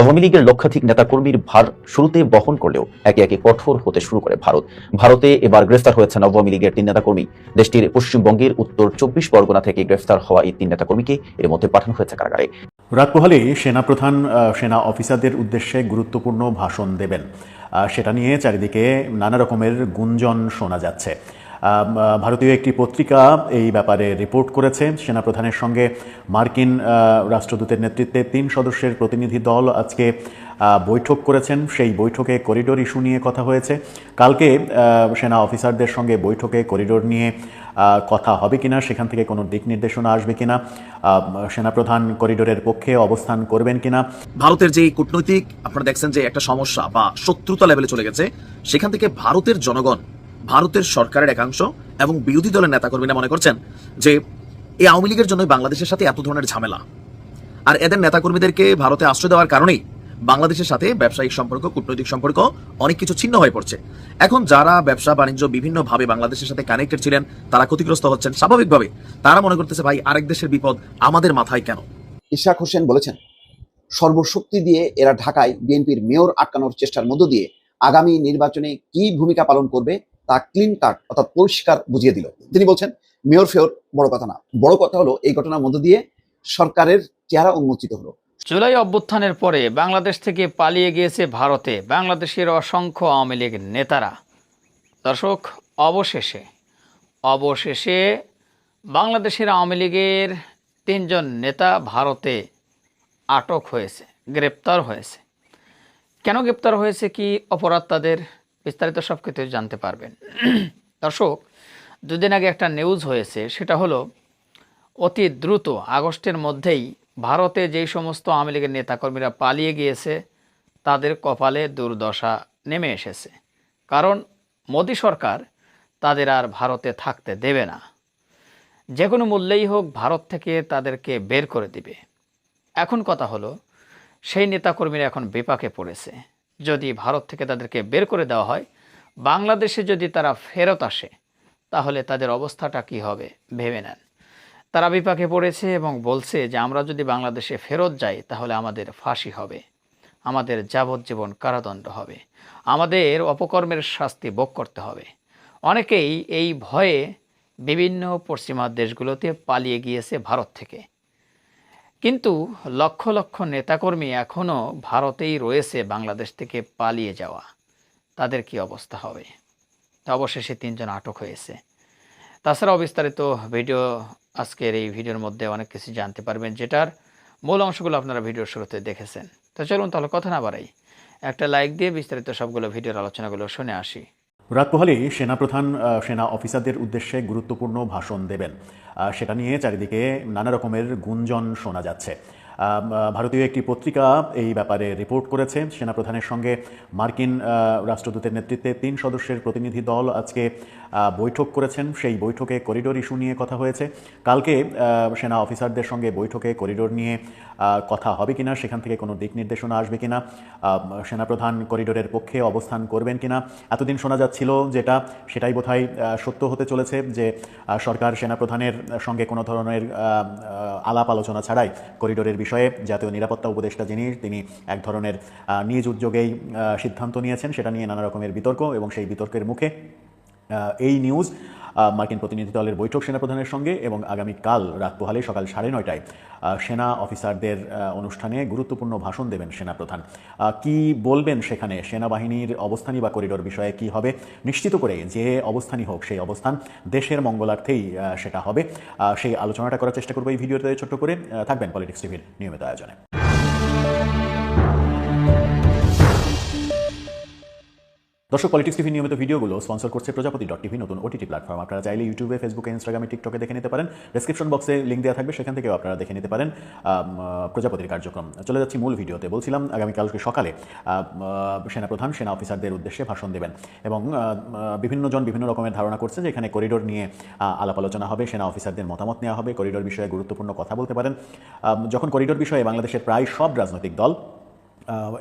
আওয়ামী লীগের লক্ষাধিক নেতাকর্মীর ভার শুরুতে বহন করলেও একে একে কঠোর হতে শুরু করে ভারত। ভারতে এবার গ্রেফতার হয়েছেন আওয়ামী লীগের তিন নেতাকর্মী। দেশটির পশ্চিমবঙ্গের উত্তর চব্বিশ পরগনা থেকে গ্রেফতার হওয়া এই তিন নেতাকর্মীকে এর মধ্যে পাঠানো হয়েছে কারাগারে। রাত পোহালে সেনাপ্রধান সেনা অফিসারদের উদ্দেশ্যে গুরুত্বপূর্ণ ভাষণ দেবেন। সেটা নিয়ে চারিদিকে নানা রকমের গুঞ্জন শোনা যাচ্ছে। ভারতীয় একটি পত্রিকা এই ব্যাপারে রিপোর্ট করেছে। সেনাপ্রধানের সঙ্গে মার্কিন রাষ্ট্রদূতের নেতৃত্বে তিন সদস্যের প্রতিনিধি দল আজকে বৈঠক করেছেন। সেই বৈঠকে করিডোর ইস্যু নিয়ে কথা হয়েছে। কালকে সেনা অফিসারদের সঙ্গে বৈঠকে করিডোর নিয়ে কথা হবে কিনা, সেখান থেকে কোনো দিক নির্দেশনা আসবে কিনা সেনাপ্রধান করিডোরের পক্ষে অবস্থান করবেন কিনা। ভারতের যে কূটনৈতিক, আপনারা দেখছেন যে একটা সমস্যা বা শত্রুতা লেভেলে চলে গেছে। সেখান থেকে ভারতের জনগণ ভারতের সরকারের একাংশ এবং বিরোধী দলের নেতাকর্মীরা মনে করছেন যে এই আওয়ামী লীগের জন্য বাংলাদেশের সাথে এত ধরনের ঝামেলা। আর এদের নেতাকর্মীদেরকে ভারতে আশ্রয় দেওয়ার কারণেই বাংলাদেশের সাথে ব্যবসায়িক সম্পর্ক, কূটনৈতিক সম্পর্ক অনেক কিছু ছিন্ন হয়ে পড়ছে। এখন যারা ব্যবসা, বাণিজ্য বিভিন্নভাবে বাংলাদেশের সাথে কানেক্টেড ছিলেন, তারা ক্ষতিগ্রস্ত হচ্ছেন। স্বাভাবিকভাবে তারা মনে করতেছে, ভাই, আরেক দেশের বিপদ আমাদের মাথায় কেন? ইশাক হোসেন বলেছেন, সর্বশক্তি দিয়ে এরা ঢাকায় বিএনপির মেয়র আটকানোর চেষ্টার মধ্য দিয়ে আগামী নির্বাচনে কি ভূমিকা পালন করবে তা ক্লিন কাট অর্থাৎ পরিষ্কার বুঝিয়ে দিল। তিনি বলছেন, মেয়র ফেয়র, বড় কথা না। বড় কথা হলো, এই ঘটনার মধ্য দিয়ে সরকারের চেহারা উন্মোচিত হলো। জুলাই অভ্যুত্থানের পরে বাংলাদেশ থেকে পালিয়ে গিয়েছে ভারতে বাংলাদেশের অসংখ্য আওয়ামী লীগ নেতারা। দর্শক, অবশেষে অবশেষে বাংলাদেশের আওয়ামী লীগের তিনজন নেতা ভারতে আটক হয়েছে, গ্রেপ্তার হয়েছে। কেন গ্রেপ্তার হয়েছে কি অপরাধ তাদের? বিস্তারিত সব কিছু জানতে পারবেন। দর্শক, দুদিন আগে একটা নিউজ হয়েছে, সেটা হলো, অতি দ্রুত আগস্টের মধ্যেই ভারতে যেই সমস্ত আওয়ামী লীগের নেতাকর্মীরা পালিয়ে গিয়েছে, তাদের কপালে দুর্দশা নেমে এসেছে। কারণ মোদী সরকার তাদের আর ভারতে থাকতে দেবে না। যে কোনো মূল্যেই হোক ভারত থেকে তাদেরকে বের করে দিবে। এখন কথা হলো, সেই নেতাকর্মীরা এখন বিপাকে পড়েছে। যদি ভারত থেকে তাদেরকে বের করে দেওয়া হয়, বাংলাদেশে যদি তারা ফেরত আসে, তাহলে তাদের অবস্থাটা কি হবে ভেবে নেন। তারা বিপাকে পড়েছে এবং বলছে যে, আমরা যদি বাংলাদেশে ফেরত যাই, তাহলে আমাদের ফাঁসি হবে। আমাদের যাবজ্জীবন কারাদণ্ড হবে। আমাদের অপকর্মের শাস্তি ভোগ করতে হবে। অনেকেই এই ভয়ে বিভিন্ন পশ্চিমা দেশগুলোতে পালিয়ে গিয়েছে ভারত থেকে। কিন্তু লক্ষ লক্ষ নেতাকর্মী এখনও ভারতেই রয়েছে বাংলাদেশ থেকে পালিয়ে যাওয়া। তাদের কি অবস্থা হবে? অবশেষে তিনজন আটক হয়েছে। তাছাড়াও বিস্তারিত ভিডিও আজকের এই ভিডিওর মধ্যে অনেক কিছু জানতে পারবেন, যেটার মূল অংশগুলো আপনারা ভিডিওর শুরুতে দেখেছেন। তো চলুন তাহলে কথা না বাড়াই। একটা লাইক দিয়ে বিস্তারিত সবগুলো ভিডিওর আলোচনাগুলো শুনে আসি। রাত পোহালি সেনাপ্রধান সেনা অফিসারদের উদ্দেশ্যে গুরুত্বপূর্ণ ভাষণ দেবেন। সেটা নিয়ে চারিদিকে নানা রকমের গুঞ্জন শোনা যাচ্ছে। ভারতীয় একটি পত্রিকা এই ব্যাপারে রিপোর্ট করেছে। সেনাপ্রধানের সঙ্গে মার্কিন রাষ্ট্রদূতের নেতৃত্বে তিন সদস্যের প্রতিনিধি দল আজকে বৈঠক করেছেন। সেই বৈঠকে করিডোর ইস্যু নিয়ে কথা হয়েছে। কালকে সেনা অফিসারদের সঙ্গে বৈঠকে করিডোর নিয়ে কথা হবে কিনা, সেখান থেকে কোনো দিক নির্দেশনা আসবে কিনা সেনাপ্রধান করিডোরের পক্ষে অবস্থান করবেন কিনা, এতদিন শোনা যাচ্ছিল যেটা, সেটাই বোধহয় সত্য হতে চলেছে যে সরকার সেনাপ্রধানের সঙ্গে কোনো ধরনের আলাপ আলোচনা ছাড়াই করিডোরের বিষয়ে জাতীয় নিরাপত্তা উপদেষ্টা যিনি, তিনি এক ধরনের নিজ উদ্যোগেই সিদ্ধান্ত নিয়েছেন। সেটা নিয়ে নানা রকমের বিতর্ক এবং সেই বিতর্কের মুখে এই নিউজ মার্কিন প্রতিনিধি দলের বৈঠক সেনাপ্রধানের সঙ্গে এবং আগামীকাল রাত পোহালে সকাল সাড়ে নয়টায় সেনা অফিসারদের অনুষ্ঠানে গুরুত্বপূর্ণ ভাষণ দেবেন সেনাপ্রধান। কি বলবেন সেখানে? সেনাবাহিনীর অবস্থানই বা করিডোর বিষয়ে কি হবে? নিশ্চিত করে যে অবস্থানই হোক, সেই অবস্থান দেশের মঙ্গলার্থেই সেটা হবে। সেই আলোচনাটা করার চেষ্টা করব এই ভিডিওতে ছোট্ট করে। থাকবেন পলিটিক্স টিভির নিয়মিত আয়োজনে। দর্শক পলিটিক্স টিভি নিয়মিত ভিডিওগুলো স্পন্সর করছে প্রজাপতি ডট টিভি নতুন ওটিটি প্ল্যাটফর্ম আপনারা চাইলে ইউটিউবে ফেসবুকে ইনস্টাগ্রামে টিকটকে দেখে নিতে পারেন। ডেসক্রিপশন বক্সে লিঙ্ক দেওয়া থাকবে সেখান থেকেও আপনারা দেখে নিতে পারেন প্রজাপতির কার্যক্রম। চলে যাচ্ছি মূল ভিডিওতে। বলছিলাম আগামীকালকে সকালে সেনাপ্রধান সেনা অফিসারদের উদ্দেশ্যে ভাষণ দেবেন এবং আহ, বিভিন্ন রকমের ধারণা করছে যে এখানে করিডোর নিয়ে আলাপ আলোচনা হবে সেনা অফিসারদের মতামত নেওয়া হবে করিডোর বিষয়ে গুরুত্বপূর্ণ কথা বলতে পারেন। যখন করিডোর বিষয়ে বাংলাদেশের প্রায় সব রাজনৈতিক দল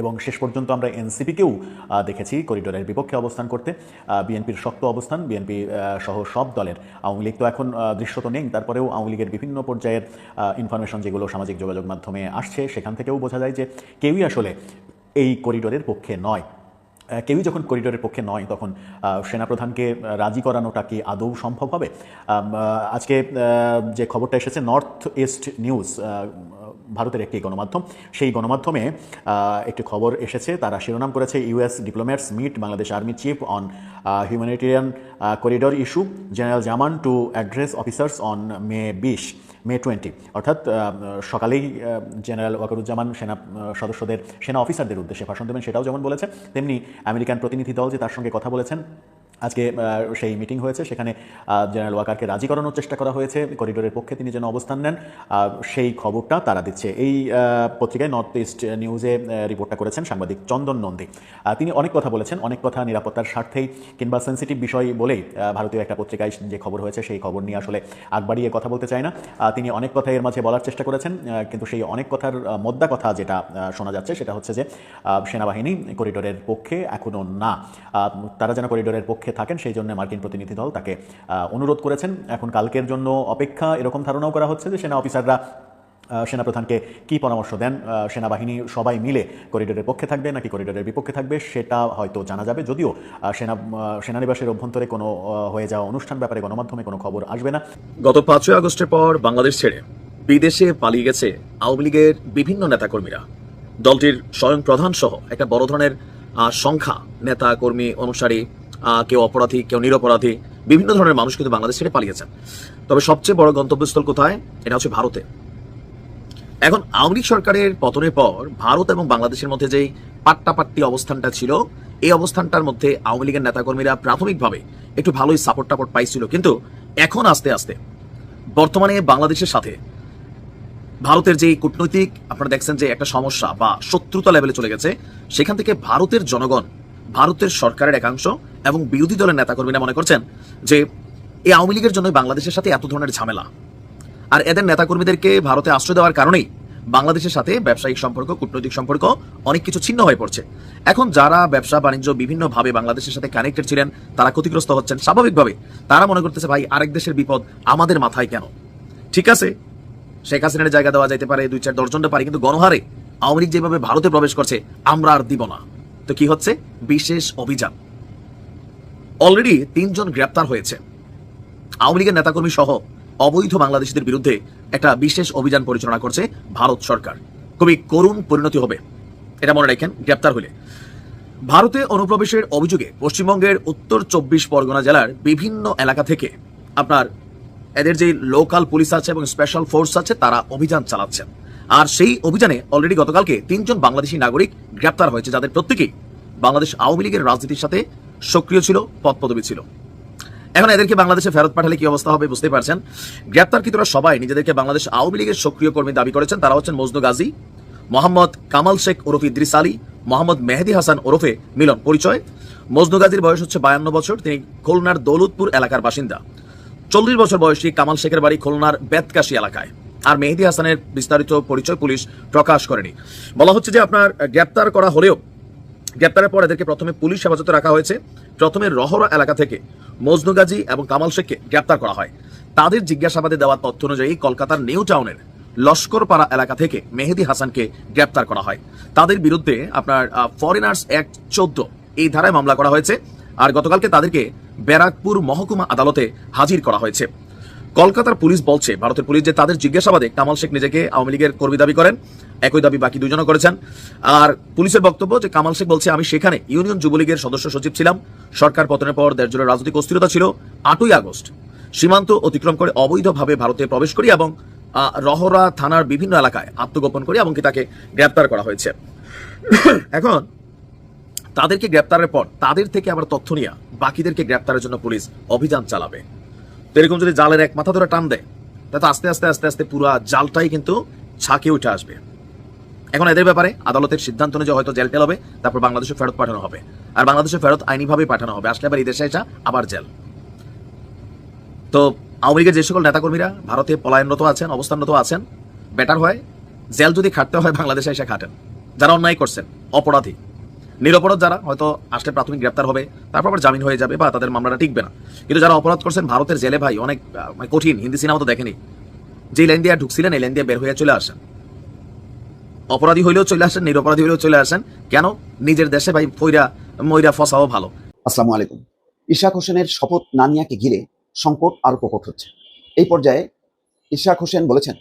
এবং শেষ পর্যন্ত আমরা এনসিপিকেও দেখেছি করিডোরের বিপক্ষে অবস্থান করতে। বিএনপির শক্ত অবস্থান, বিএনপি সহ সব দলের। আওয়ামী লীগ তো এখন দৃশ্যত নেই। তারপরেও আওয়ামী লীগের বিভিন্ন পর্যায়ের ইনফরমেশন যেগুলো সামাজিক যোগাযোগ মাধ্যমে আসছে, সেখান থেকেও বোঝা যায় যে কেউই আসলে এই করিডোরের পক্ষে নয়। কেউই যখন করিডোরের পক্ষে নয়, তখন সেনাপ্রধানকে রাজি করানোটা কি আদৌ সম্ভব হবে? আজকে যে খবরটা এসেছে নর্থ ইস্ট নিউজ ভারতের একটি গণমাধ্যম। সেই গণমাধ্যমে একটি খবর এসেছে, তারা শিরোনাম করেছে US diplomats meet Bangladesh army chief on humanitarian corridor issue general Zaman to address officers on May বিশ, মে টোয়েন্টি। অর্থাৎ সকালেই জেনারেল ওয়াকারুজ্জামান সেনা সদস্যদের, সেনা অফিসারদের উদ্দেশ্যে ভাষণ দেবেন, সেটাও যেমন বলেছে, তেমনি আমেরিকান প্রতিনিধি দল যে তার সঙ্গে কথা বলেছেন আজকে সেই মিটিং হয়েছে। সেখানে জেনারেল ওয়াকারকে রাজি করানোর চেষ্টা করা হয়েছে। করিডোরের পক্ষে তিনি যেন অবস্থান নেন সেই খবরটা তারা দিচ্ছে। এই পত্রিকায় নর্থ ইস্ট নিউজে রিপোর্টটা করেছেন সাংবাদিক চন্দন নন্দী। তিনি অনেক কথা বলেছেন, অনেক কথা নিরাপত্তার স্বার্থেই কিংবা সেন্সিটিভ বিষয় বলেই ভারতীয় একটা পত্রিকায় যে খবর হয়েছে, সেই খবর নিয়ে আসলে আগ বাড়িয়ে কথা বলতে চায় না। তিনি অনেক কথা এর মাঝে বলার চেষ্টা করেছেন কিন্তু সেই অনেক কথার মোদ্দা কথা যেটা শোনা যাচ্ছে, সেটা হচ্ছে যে সেনাবাহিনী করিডোরের পক্ষে এখনও না। তারা যেন করিডোরের পক্ষে থাকেন, সেই জন্য মার্কিন প্রতিনিধি দল তাকে অনুরোধ করেছেন। এখন কালকের জন্য অপেক্ষা এরকম ধারণাও করা হচ্ছে যে সেনা অফিসাররা সেনাপ্রধানকে কি পরামর্শ দেন? সেনাবাহিনী সবাই মিলে করিডোরের পক্ষে থাকবে নাকি করিডোরের বিপক্ষে থাকবে সেটা হয়তো জানা যাবে। যদিও সেনা সেনানিবাসের অভ্যন্তরে কোনো হয়ে যাওয়া অনুষ্ঠান ব্যাপারে গণমাধ্যমে কোনো খবর আসবে না। গত পাঁচই আগস্টের পর বাংলাদেশ ছেড়ে বিদেশে পালিয়ে গেছে আওয়ামী লীগের বিভিন্ন নেতাকর্মীরা। দলটির স্বয়ং প্রধান সহ একটা বড় ধরনের সংখ্যা নেতা কর্মী অনুসারী কেউ অপরাধী, কেউ নিরপরাধী, বিভিন্ন ধরনের মানুষ কিন্তু বাংলাদেশ ছেড়ে পালিয়েছেন। তবে সবচেয়ে বড় গন্তব্যস্থল কোথায়? এটা হচ্ছে ভারতে। এখন আওয়ামী লীগ সরকারের পতনের পর ভারত এবং বাংলাদেশের মধ্যে যেই পাট্টাপাট্টি অবস্থানটা ছিল, এই অবস্থানটার মধ্যে আওয়ামী লীগের নেতাকর্মীরা প্রাথমিকভাবে একটু ভালোই সাপোর্ট টাপোর্ট পাইছিল। কিন্তু এখন আস্তে আস্তে বর্তমানে বাংলাদেশের সাথে ভারতের যে কূটনৈতিক, আপনারা দেখছেন যে একটা সমস্যা বা শত্রুতা লেভেলে চলে গেছে, সেখান থেকে ভারতের জনগণ ভারতের সরকারের একাংশ এবং বিরোধী দলের নেতাকর্মীরা মনে করছেন যে এই আওয়ামী লীগের জন্য বাংলাদেশের সাথে এত ধরনের ঝামেলা। আর এদের নেতাকর্মীদেরকে ভারতে আশ্রয় দেওয়ার কারণেই বাংলাদেশের সাথে ব্যবসায়িক সম্পর্ক, কূটনৈতিক সম্পর্ক অনেক কিছু ছিন্ন হয়ে পড়ছে। এখন যারা ব্যবসা, বাণিজ্য বিভিন্নভাবে বাংলাদেশের সাথে কানেক্টেড ছিলেন, তারা ক্ষতিগ্রস্ত হচ্ছেন স্বাভাবিকভাবে। তারা মনে করতেছে, ভাই, আরেক দেশের বিপদ আমাদের মাথায় কেন? ঠিক আছে, শেখ হাসিনার জায়গা দেওয়া যাইতে পারে, দুই চার দশজনটা পারে, কিন্তু গণহারে আওয়ামী লীগ যেভাবে ভারতে প্রবেশ করছে, আমরা আর দিব না। তো কি হচ্ছে? বিশেষ অভিযান। অলরেডি তিনজন গ্রেপ্তার হয়েছে। আওয়ামী লীগের নেতাকর্মী সহ অবৈধ বাংলাদেশিদের বিরুদ্ধে একটা বিশেষ অভিযান পরিচালনা করছে ভারত সরকার। খুবই করুণ পরিণতি হবে। এটা মনে রাখেন, গ্রেপ্তার হলে। ভারতে অনুপ্রবেশের অভিযোগে পশ্চিমবঙ্গের উত্তর চব্বিশ পরগনা জেলার বিভিন্ন এলাকা থেকে আপনার এদের যে লোকাল পুলিশ আছে এবং স্পেশাল ফোর্স আছে, তারা অভিযান চালাচ্ছেন। আর সেই অভিযানে অলরেডি গতকালকে তিনজন বাংলাদেশি নাগরিক গ্রেপ্তার হয়েছে, যাদের প্রত্যেকেই বাংলাদেশ আওয়ামী লীগের রাজনীতির সাথে সক্রিয় ছিল পদপদবী ছিল। এখন এদেরকে বাংলাদেশে ফেরত পাঠালে কি অবস্থা হবে বুঝতে পারছেন? গ্রেপ্তারকৃতরা সবাই নিজেদেরকে বাংলাদেশ আওয়ামী লীগের সক্রিয় কর্মী দাবি করেছেন। তারা হচ্ছেন মজনু গাজী, মোহাম্মদ কামাল শেখ ওরফ ইদ্রিস আলী, মোহাম্মদ মেহেদি হাসান ওরফে মিলন পরিচয়। মজনু গাজীর বয়স হচ্ছে বায়ান্ন বছর, তিনি খুলনার দৌলতপুর এলাকার বাসিন্দা। চল্লিশ বছর বয়সী কামাল শেখের বাড়ি খুলনার বেতকাশি এলাকায়। আর মেহেদি হাসানের বিস্তারিত পরিচয় পুলিশ প্রকাশ করেনি। বলা হচ্ছে যে আপনার গ্রেপ্তার করা হলেও, গ্রেপ্তারের পর এদেরকে প্রথমে পুলিশ হেফাজতে রাখা হয়েছে। প্রথমে রহরা এলাকা থেকে মজনু গাজী এবং কামাল শেখকে গ্রেপ্তার করা হয়। তাদের জিজ্ঞাসাবাদে দেওয়া তথ্য অনুযায়ী কলকাতার নিউ টাউনের লস্করপাড়া এলাকা থেকে মেহেদি হাসানকে গ্রেপ্তার করা হয়। তাদের বিরুদ্ধে আপনার ফরেনার্স অ্যাক্ট চোদ্দ এই ধারায় মামলা করা হয়েছে। আর গতকালকে তাদেরকে ব্যারাকপুর মহকুমা আদালতে হাজির করা হয়েছে। কলকাতার পুলিশ বলছে, ভারতের পুলিশ যে তাদের জিজ্ঞাসাবাদে কামাল শেখ নিজেকে আওয়ামী লীগের কর্মী দাবি করেন, একই দাবি বাকি দুজনও করেছেন। আর পুলিশের বক্তব্য যে কামাল শেখ বলছে, আমি সেখানে ইউনিয়ন যুবলীগের সদস্য সচিব ছিলাম, সরকার পতনের পর জোরের রাজনৈতিক অস্থিরতা ছিল, আটই আগস্ট। সীমান্ত অতিক্রম করে অবৈধভাবে ভারতে প্রবেশ করি এবং রহরা থানার বিভিন্ন এলাকায় আত্মগোপন করি এমনকি তাকে গ্রেপ্তার করা হয়েছে। এখন তাদেরকে গ্রেপ্তারের পর তাদের থেকে আবার তথ্য নিয়ে বাকিদেরকে গ্রেপ্তারের জন্য পুলিশ অভিযান চালাবে। তো এরকম যদি জালের এক মাথা ধরে টান দেয় তাতে আস্তে আস্তে আস্তে আস্তে পুরো জালটাই কিন্তু ছাকে উঠে আসবে। এখন এদের ব্যাপারে আদালতের সিদ্ধান্ত অনুযায়ী হয়তো জেল টেল হবে, তারপর বাংলাদেশে ফেরত পাঠানো হবে। আর বাংলাদেশে ফেরত আইনিভাবে পাঠানো হবে। আসলে আবার এই দেশে এসে আবার জেল। তো আওয়ামী লীগের যে সকল নেতাকর্মীরা ভারতে পলায়নরত আছেন, অবস্থানরত আছেন, বেটার হয়, জেল যদি খাটতে হয়, বাংলাদেশে এসে খাটেন। যারা অন্যায় করছেন, অপরাধী। নিরপরাধ যারা, হয়তো আসলে প্রাথমিক গ্রেপ্তার হবে, তারপর আবার জামিন হয়ে যাবে বা তাদের মামলাটা টিকবে না। কিন্তু যারা অপরাধ করছেন, ভারতের জেলে ভাই, অনেক মানে কঠিন, হিন্দি সিনেমা তো দেখেনি। যে লাইন দিয়ে ঢুকছিলেন, এই লাইন দিয়ে বের হয়ে চলে আসেন। অপরাধী হইলেও চলে আসেন, নিরপরাধী হইলেও চলে আসেন। কেন? নিজের দেশে ভাই ফইরা, ময়রা ফসাও ভালো। আসসালামু আলাইকুম। ইশাক হোসেনের শপথ না নিয়াকে ঘিরে সংকট আরও প্রকট হচ্ছে। এই পর্যায়ে ইশাক হোসেন বলেছেন,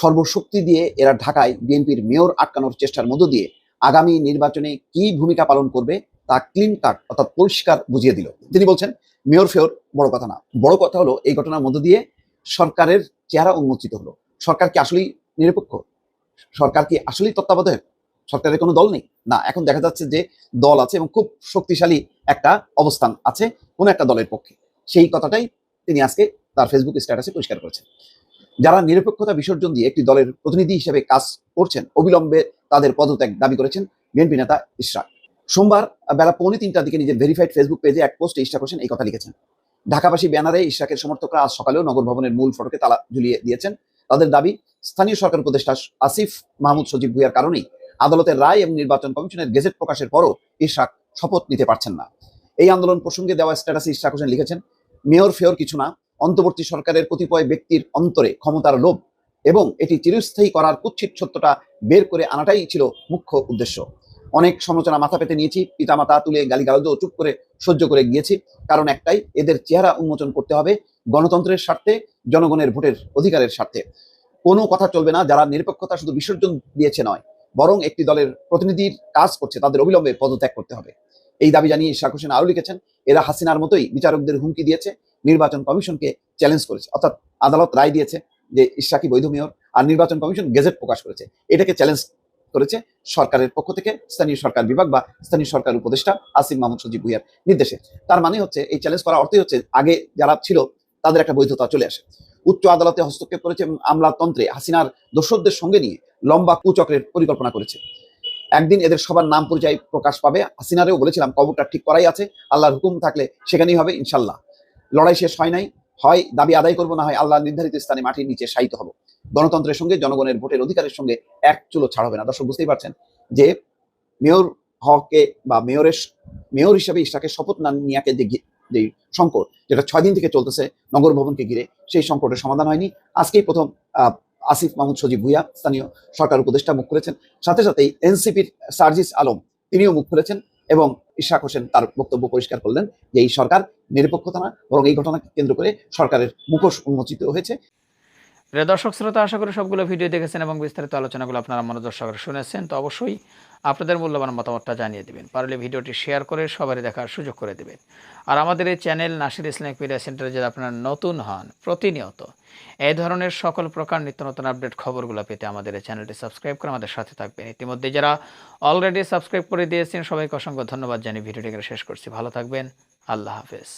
সর্বশক্তি দিয়ে এরা ঢাকায় বিএনপির মেয়র আটকানোর চেষ্টার মধ্য দিয়ে আগামী নির্বাচনে কি ভূমিকা পালন করবে তা ক্লিন কাট অর্থাৎ পরিষ্কার বুঝিয়ে দিল। তিনি বলছেন, মেয়র ফেয়র, বড় কথা না। বড় কথা হলো, এই ঘটনার মধ্য দিয়ে সরকারের চেহারা উন্মোচিত হলো। সরকার কি আসলেই নিরপেক্ষ? সরকার কি আসলেই তত্ত্বাবধায়ক? সরকারের কোনো দল নেই? না, এখন দেখা যাচ্ছে যে দল আছে এবং খুব শক্তিশালী একটা অবস্থান আছে কোনো একটা দলের পক্ষে। সেই কথাটাই তিনি আজকে তার ফেসবুক স্ট্যাটাসে পরিষ্কার করেছেন। যারা নিরপেক্ষতা বিসর্জন দিয়ে একটি দলের প্রতিনিধি হিসেবে কাজ করছেন, অবিলম্বে তাদের পদত্যাগ দাবি করেছেন বিএনপি নেতা ইশরাক। সোমবার বেলা পৌনে তিনটার দিকে নিজের ভেরিফাইড ফেসবুক পেজে এক পোস্টে ইশরাক হোসেন এই কথা লিখেছেন। ঢাকাবাসী ব্যানারে ইশরাকের সমর্থকরা আজ সকালেও নগর ভবনের মূল ফটকে তালা ঝুলিয়ে দিয়েছেন। তাদের দাবি, স্থানীয় সরকার উপদেষ্টা আসিফ মাহমুদ সজীব ভুইয়ার কারণেই আদালতের রায় এবং নির্বাচন কমিশনের গেজেট প্রকাশের পরও ইশরাক শপথ নিতে পারছেন না। এই আন্দোলন প্রসঙ্গে দেওয়া স্ট্যাটাসে ইশরাক হোসেন লিখেছেন, মেয়র ফেয়র কিছু না, অন্তর্বর্তী সরকারের কতিপয় ব্যক্তির অন্তরে ক্ষমতার লোভ এবং এটি চিরস্থায়ী করার কুচ্ছিত সত্যটা বের করে আনাটাই ছিল মুখ্য উদ্দেশ্য। অনেক সমালোচনা মাথা পেতে নিয়েছি, পিতামাতা তুলে গালিগালাজও চুপ করে সহ্য করে গিয়েছি। কারণ একটাই, এদের চেহারা উন্মোচন করতে হবে গণতন্ত্রের স্বার্থে, জনগণের ভোটের অধিকারের স্বার্থে। কোনো কথা চলবে না, যারা নিরপেক্ষতা শুধু বিসর্জন দিয়েছে নয়, বরং একটি দলের প্রতিনিধির কাজ করছে, তাদের অবিলম্বে পদত্যাগ করতে হবে। এই দাবি জানিয়ে ইশাক হোসেন আরও লিখেছেন, এরা হাসিনার মতোই বিচারকদের হুমকি দিয়েছে, নির্বাচন কমিশনকে চ্যালেঞ্জ করেছে, অর্থাৎ আদালত রায় দিয়েছে। যে ইশাকি বৈধ মেয়র আর নির্বাচন কমিশন গেজেট প্রকাশ করেছে। এটাকে চ্যালেঞ্জ করেছে সরকারের পক্ষ থেকে, স্থানীয় সরকার বিভাগ বা স্থানীয় সরকার উপদেষ্টা আসিফ মাহমুদ সজিব ভুইয়ার নির্দেশে। তার মানে হচ্ছে, এই চ্যালেঞ্জ করার অর্থই হচ্ছে, আগে যারা ছিল তাদের একটা বৈধতা চলে আসে। উচ্চ আদালতে হস্তক্ষেপ করেছে এবং আমলাতন্ত্রে হাসিনার দোসরদের সঙ্গে নিয়ে লম্বা কুচক্রের পরিকল্পনা করেছে। একদিন এদের সবার নাম পরিচয় প্রকাশ পাবে। হাসিনারেও বলেছিলাম, কবরটা ঠিক করাই আছে, আল্লাহর হুকুম থাকলে সেখানেই হবে, ইনশাল্লাহ। লড়াই শেষ হয় নাই। হয়, দাবি আদায় করব না হয় আল্লাহ নির্ধারিত স্থানে মাটির নিচে শায়িত হব। গণতন্ত্রের সঙ্গে, জনগণের ভোটের অধিকারের সঙ্গে এক চুলো ছাড় হবে না। দর্শক, বুঝতেই পারছেন যে মেয়র হকে বা মেয়রের, মেয়র হিসেবে ইশাকের শপথ না নিয়াকে যে যে সংকট, যেটা ছয় দিন থেকে চলতেছে নগর ভবনকে ঘিরে, সেই সংকটের সমাধান হয়নি। আজকেই প্রথম আসিফ মাহমুদ সজিব ভুইয়া, স্থানীয় সরকার উপদেষ্টা মুখ খুলেছেন। সাথে সাথেই এনসিপির সার্জিস আলম, তিনিও মুখ খুলেছেন। এবং ইশাক হোসেন তার বক্তব্য পরিষ্কার করলেন যে এই সরকার নিরপেক্ষতা না, বরং এই ঘটনাকে কেন্দ্র করে সরকারের মুখোশ উন্মোচিত হয়েছে। প্রিয় দর্শক, শ্রোতা, আশা করি সবগুলো ভিডিও দেখেছেন এবং বিস্তারিত আলোচনাগুলো আপনারা মনোযোগ সহকারে শুনেছেন। তো অবশ্যই আপনাদের মূল্যবান মতামতটা জানিয়ে দেবেন। পারলে ভিডিওটি শেয়ার করে সবারই দেখার সুযোগ করে দেবেন। আর আমাদের এই চ্যানেল নাসির ইসলামিক মিডিয়া সেন্টারে যদি আপনারা নতুন হন, প্রতিনিয়ত এই ধরনের সকল প্রকার নিত্য নতুন আপডেট খবরগুলো পেতে আমাদের এই চ্যানেলটি সাবস্ক্রাইব করে আমাদের সাথে থাকবেন। ইতিমধ্যে যারা অলরেডি সাবস্ক্রাইব করে দিয়েছেন, সবাইকে অসংখ্য ধন্যবাদ জানিয়ে ভিডিওটিকে শেষ করছি। ভালো থাকবেন। আল্লাহ হাফেজ।